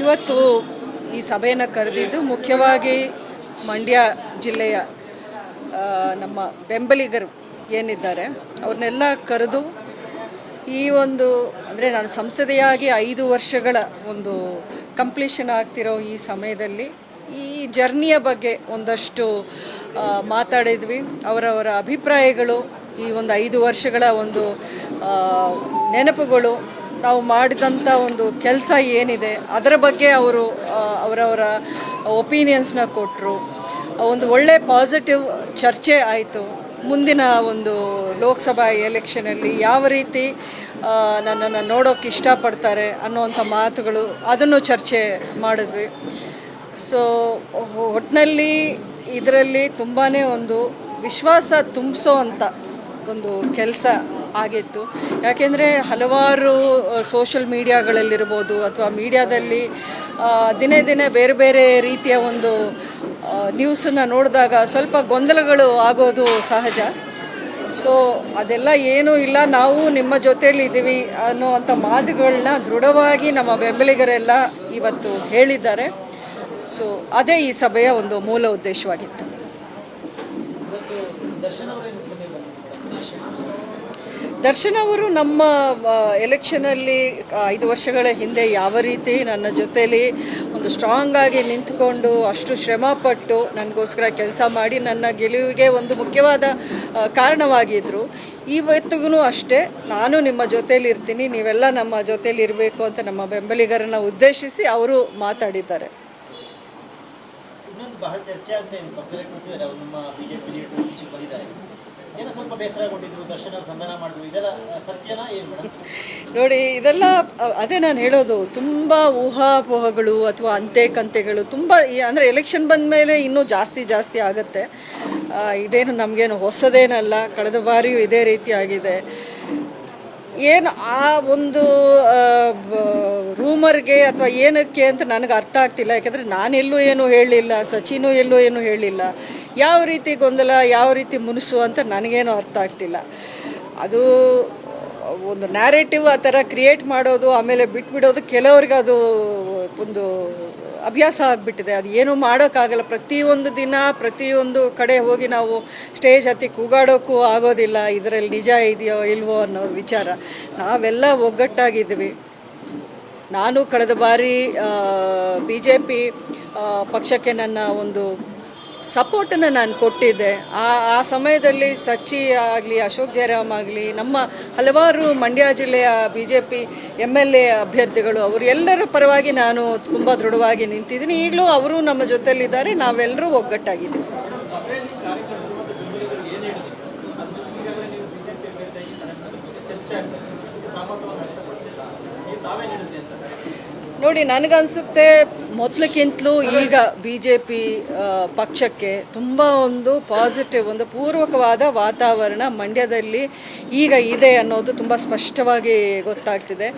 ಇವತ್ತು ಈ ಸಭೆಯನ್ನು ಕರೆದಿದ್ದು ಮುಖ್ಯವಾಗಿ ಮಂಡ್ಯ ಜಿಲ್ಲೆಯ ನಮ್ಮ ಬೆಂಬಲಿಗರು ಏನಿದ್ದಾರೆ, ಅವ್ರನ್ನೆಲ್ಲ ಕರೆದು ಈ ಒಂದು, ಅಂದರೆ ನಾನು ಸಂಸದೆಯಾಗಿ ಐದು ವರ್ಷಗಳ ಒಂದು ಕಂಪ್ಲೀಷನ್ ಆಗ್ತಿರೋ ಈ ಸಮಯದಲ್ಲಿ ಈ ಜರ್ನಿಯ ಬಗ್ಗೆ ಒಂದಷ್ಟು ಮಾತಾಡಿದ್ವಿ. ಅವರವರ ಅಭಿಪ್ರಾಯಗಳು ಈ ಒಂದು ಐದು ವರ್ಷಗಳ ಒಂದು ನೆನಪುಗಳು ನಾವು ಮಾಡಿದಂಥ ಒಂದು ಕೆಲಸ ಏನಿದೆ, ಅದರ ಬಗ್ಗೆ ಅವರು ಅವರವರ ಒಪಿನಿಯನ್ಸ್ನ ಕೊಟ್ಟರು ಒಂದು ಒಳ್ಳೆ ಪಾಸಿಟಿವ್ ಚರ್ಚೆ ಆಯಿತು. ಮುಂದಿನ ಒಂದು ಲೋಕಸಭಾ ಎಲೆಕ್ಷನಲ್ಲಿ ಯಾವ ರೀತಿ ನನ್ನನ್ನು ನೋಡೋಕೆ ಇಷ್ಟಪಡ್ತಾರೆ ಅನ್ನುವಂಥ ಮಾತುಗಳು ಅದನ್ನು ಚರ್ಚೆ ಮಾಡಿದ್ವಿ. ಸೊ ಒಟ್ಟಿನಲ್ಲಿ ಇದರಲ್ಲಿ ತುಂಬಾ ಒಂದು ವಿಶ್ವಾಸ ತುಂಬಿಸೋ ಅಂಥ ಒಂದು ಕೆಲಸ ಆಗಿತ್ತು. ಯಾಕೆಂದರೆ ಹಲವಾರು ಸೋಷಲ್ ಮೀಡಿಯಾಗಳಲ್ಲಿರ್ಬೋದು ಅಥವಾ ಮೀಡಿಯಾದಲ್ಲಿ ದಿನೇ ದಿನೇ ಬೇರೆ ಬೇರೆ ರೀತಿಯ ಒಂದು ನ್ಯೂಸನ್ನು ನೋಡಿದಾಗ ಸ್ವಲ್ಪ ಗೊಂದಲಗಳು ಆಗೋದು ಸಹಜ. ಸೊ ಅದೆಲ್ಲ ಏನೂ ಇಲ್ಲ. ನಾವು ನಿಮ್ಮ ಜೊತೇಲಿ ಇದ್ದೀವಿ ಅನ್ನುವಂಥ ಮಾತುಗಳನ್ನ ದೃಢವಾಗಿ ನಮ್ಮ ಬೆಂಬಲಿಗರೆಲ್ಲ ಇವತ್ತು ಹೇಳಿದ್ದಾರೆ. ಸೊ ಅದೇ ಈ ಸಭೆಯ ಒಂದು ಮೂಲ ಉದ್ದೇಶವಾಗಿತ್ತು. ದರ್ಶನ್ ಅವರು ನಮ್ಮ ಎಲೆಕ್ಷನಲ್ಲಿ ಐದು ವರ್ಷಗಳ ಹಿಂದೆ ಯಾವ ರೀತಿ ನನ್ನ ಜೊತೆಯಲ್ಲಿ ಒಂದು ಸ್ಟ್ರಾಂಗ್ ಆಗಿ ನಿಂತ್ಕೊಂಡು ಅಷ್ಟು ಶ್ರಮಪಟ್ಟು ನನಗೋಸ್ಕರ ಕೆಲಸ ಮಾಡಿ ನನ್ನ ಗೆಲುವಿಗೆ ಒಂದು ಮುಖ್ಯವಾದ ಕಾರಣವಾಗಿದ್ದರು ಇವತ್ತಿಗೂ ಅಷ್ಟೇ, ನಾನು ನಿಮ್ಮ ಜೊತೇಲಿ ಇರ್ತೀನಿ, ನೀವೆಲ್ಲ ನಮ್ಮ ಜೊತೇಲಿ ಇರಬೇಕು ಅಂತ ನಮ್ಮ ಬೆಂಬಲಿಗರನ್ನ ಉದ್ದೇಶಿಸಿ ಅವರು ಮಾತಾಡಿದ್ದಾರೆ. ಬಹಳ ಚರ್ಚೆ ಆಗ್ತಾ ಇದೆ ಬಿಜೆಪಿ ನೋಡಿ, ಇದೆಲ್ಲ, ಅದೇ ನಾನು ಹೇಳೋದು, ತುಂಬ ಊಹಾಪೋಹಗಳು ಅಥವಾ ಅಂತೆ ಕಂತೆಗಳು ತುಂಬ ಅಂದರೆ ಎಲೆಕ್ಷನ್ ಬಂದ ಮೇಲೆ ಇನ್ನೂ ಜಾಸ್ತಿ ಜಾಸ್ತಿ ಆಗುತ್ತೆ. ಇದೇನು ನಮಗೇನು ಹೊಸದೇನಲ್ಲ, ಕಳೆದ ಬಾರಿಯೂ ಇದೇ ರೀತಿ ಆಗಿದೆ. ಏನು ಆ ಒಂದು ರೂಮರ್ಗೆ ಅಥವಾ ಏನಕ್ಕೆ ಅಂತ ನನಗೆ ಅರ್ಥ ಆಗ್ತಿಲ್ಲ. ಯಾಕಂದರೆ ನಾನೆಲ್ಲೂ ಏನು ಹೇಳಲಿಲ್ಲ, ಸಚಿನು ಎಲ್ಲೂ ಏನು ಹೇಳಿಲ್ಲ ಯಾವ ರೀತಿ ಗೊಂದಲ, ಯಾವ ರೀತಿ ಮುನಿಸು ಅಂತ ನನಗೇನು ಅರ್ಥ ಆಗ್ತಿಲ್ಲ. ಅದು ಒಂದು ನ್ಯಾರೇಟಿವ್ ಆ ಥರ ಕ್ರಿಯೇಟ್ ಮಾಡೋದು, ಆಮೇಲೆ ಬಿಟ್ಬಿಡೋದು, ಕೆಲವ್ರಿಗೆ ಅದು ಒಂದು ಅಭ್ಯಾಸ ಆಗಿಬಿಟ್ಟಿದೆ. ಅದು ಏನೂ ಮಾಡೋಕ್ಕಾಗಲ್ಲ. ಪ್ರತಿಯೊಂದು ದಿನ, ಪ್ರತಿಯೊಂದು ಕಡೆ ಹೋಗಿ ನಾವು ಸ್ಟೇಜ್ ಹತ್ತಿ ಕೂಗಾಡೋಕ್ಕೂ ಆಗೋದಿಲ್ಲ. ಇದರಲ್ಲಿ ನಿಜ ಇದೆಯೋ ಇಲ್ವೋ ಅನ್ನೋ ವಿಚಾರ. ನಾವೆಲ್ಲ ಒಗ್ಗಟ್ಟಾಗಿದ್ವಿ ನಾನು ಕಳೆದ ಬಾರಿ ಬಿ ಜೆ ಪಿ ಪಕ್ಷಕ್ಕೆ ನನ್ನ ಒಂದು ಸಪೋರ್ಟನ್ನು ನಾನು ಕೊಟ್ಟಿದ್ದೆ. ಆ ಆ ಸಮಯದಲ್ಲಿ ಸಚಿ ಆಗಲಿ, ಅಶೋಕ್ ಜಯರಾಮ್ ಆಗಲಿ, ನಮ್ಮ ಹಲವಾರು ಮಂಡ್ಯ ಜಿಲ್ಲೆಯ B J P M L A ಅಭ್ಯರ್ಥಿಗಳು ಅವರೆಲ್ಲರ ಪರವಾಗಿ ನಾನು ತುಂಬ ದೃಢವಾಗಿ ನಿಂತಿದ್ದೀನಿ. ಈಗಲೂ ಅವರು ನಮ್ಮ ಜೊತೆಯಲ್ಲಿದ್ದಾರೆ. ನಾವೆಲ್ಲರೂ ಒಗ್ಗಟ್ಟಾಗಿದ್ದೀವಿ. ನೋಡಿ, ನನಗನ್ಸುತ್ತೆ ಮೊದಲಕ್ಕಿಂತಲೂ ಈಗ ಬಿ ಜೆ ಪಿ ಪಕ್ಷಕ್ಕೆ ತುಂಬ ಒಂದು ಪಾಸಿಟಿವ್ ಒಂದು ಪೂರ್ವಕವಾದ ವಾತಾವರಣ ಮಂಡ್ಯದಲ್ಲಿ ಈಗ ಇದೆ ಅನ್ನೋದು ತುಂಬ ಸ್ಪಷ್ಟವಾಗಿ ಗೊತ್ತಾಗ್ತಿದೆ.